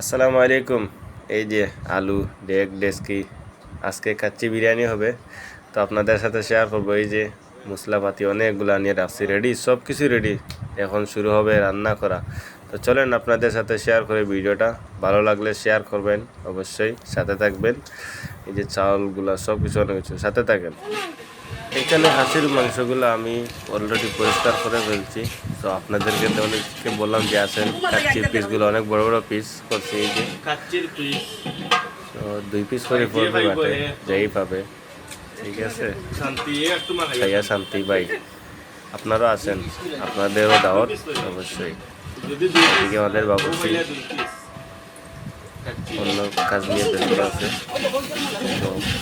আসসালামু আলাইকুম। এই যে আলু ডেক ডেস্কি, আজকে কাচ্চি বিরিয়ানি হবে। তো আপনাদের সাথে শেয়ার করব, এই যে মশলাপাতি অনেকগুলা নিয়ে রাখছি রেডি সব কিছু রেডি এখন শুরু হবে রান্না করা। তো চলেন আপনাদের সাথে শেয়ার করে ভিডিওটা। ভালো লাগলে শেয়ার করবেন, অবশ্যই সাথে থাকবেন। এই যে চাউলগুলা সব কিছু অনেক কিছু, সাথে থাকেন। এখানে হাসির মাংসগুলো আমি অলরেডি পরিষ্কার করে ফেলছি। তো আপনাদেরকে অনেককে বললাম যে আসেন কাচ্চি পিসগুলো অনেক বড় বড় পিস করছি এই যে। তো দুই পিস করে পড়বে বাটে যেই পাবে। ঠিক আছে? খাইয়া শান্তি ভাই। আপনারাও আসেন আপনাদেরও দাওয়াত অবশ্যই। এদিকে আমাদের কাচ্চি অন্য কাজ নিয়ে ব্যস্ত আছে।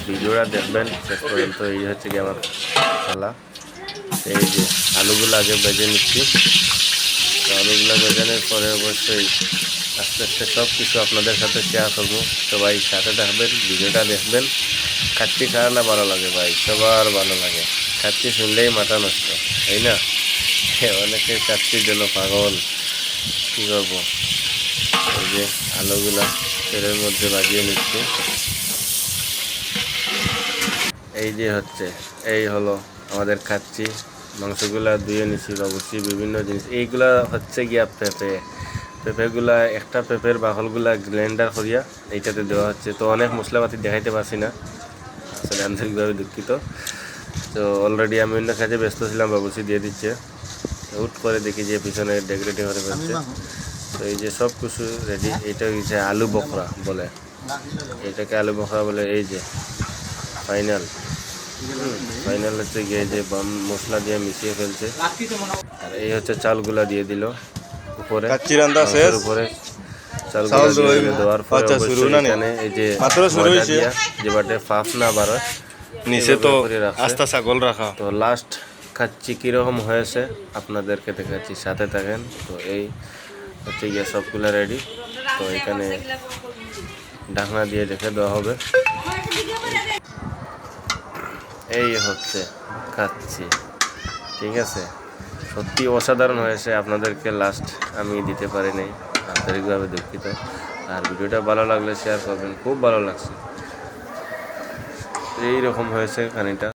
ভিডিওটা দেখবেন, শেষ পর্যন্ত এই হচ্ছে কি আমার খেলা। এই যে আলুগুলো আগে বেজে নিচ্ছি। তো আলুগুলো বেজানোর পরে অবশ্যই আস্তে আস্তে সব কিছু আপনাদের সাথে শেয়ার করব। সবাই সাথে থাকবেন, ভিডিওটা দেখবেন। খাচ্ছি খাওয়া না ভালো লাগে ভাই, সবার ভালো লাগে। খাচ্ছি শুনলেই মাথা নষ্ট, তাই না? অনেকে খাচ্ছির জন্য পাগল। কী করব? এই যে আলুগুলা তেলের মধ্যে বাজিয়ে নিচ্ছে। এই যে হচ্ছে এই হলো আমাদের খাচ্ছি। মাংসগুলা ধুয়ে নিচ্ছি অবশ্যই বিভিন্ন জিনিস। এইগুলা হচ্ছে গিয়া পেঁপে। পেঁপেগুলা একটা পেঁপের বাহলগুলা গ্রাইন্ডার করিয়া এইটাতে দেওয়া হচ্ছে। তো অনেক মশলাপাতি দেখাইতে পারছি না আসলে আন্তরিকভাবে দুঃখিত। তো অলরেডি আমি অন্য কাজে ব্যস্ত ছিলাম বাবুসি দিয়ে দিচ্ছে। হুট করে দেখি যে পিছনে ডেকোরেটিভ হয়ে ফেলছে তো এই যে সব কিছু রেডি এটা হচ্ছে আলু বখরা বলে। এটাকে আলু বখরা বলে এই যে ফাইনাল ফাইনাল হচ্ছে গিয়ে যে বাম মশলা দিয়ে মিশিয়ে ফেলছে। আর এই হচ্ছে চালগুলা দিয়ে দিল উপরে? উপরে চালগুলা দিয়ে দেওয়ার পরে আচ্ছা, শুরু না নি? এখানে এই যে যে বাটে ফাফ না বারোয় নিচে তো। আস্তা ছাগল রাখা। তো লাস্ট খাচ্ছি কীরকম হয়েছে আপনাদেরকে দেখাচ্ছি সাথে থাকেন। তো এই হচ্ছে গিয়ে সবগুলো রেডি তো এখানে ঢাকনা দিয়ে রেখে দেওয়া হবে। এই হচ্ছে, খাচ্ছি। ঠিক আছে? সত্যি অসাধারণ হয়েছে আপনাদেরকে লাস্ট আমি দিতে পারিনি, আন্তরিকভাবে দুঃখিত। আর ভিডিওটা ভালো লাগলে শেয়ার করবেন, খুব ভালো লাগছে। এইরকম হয়েছে খানিটা।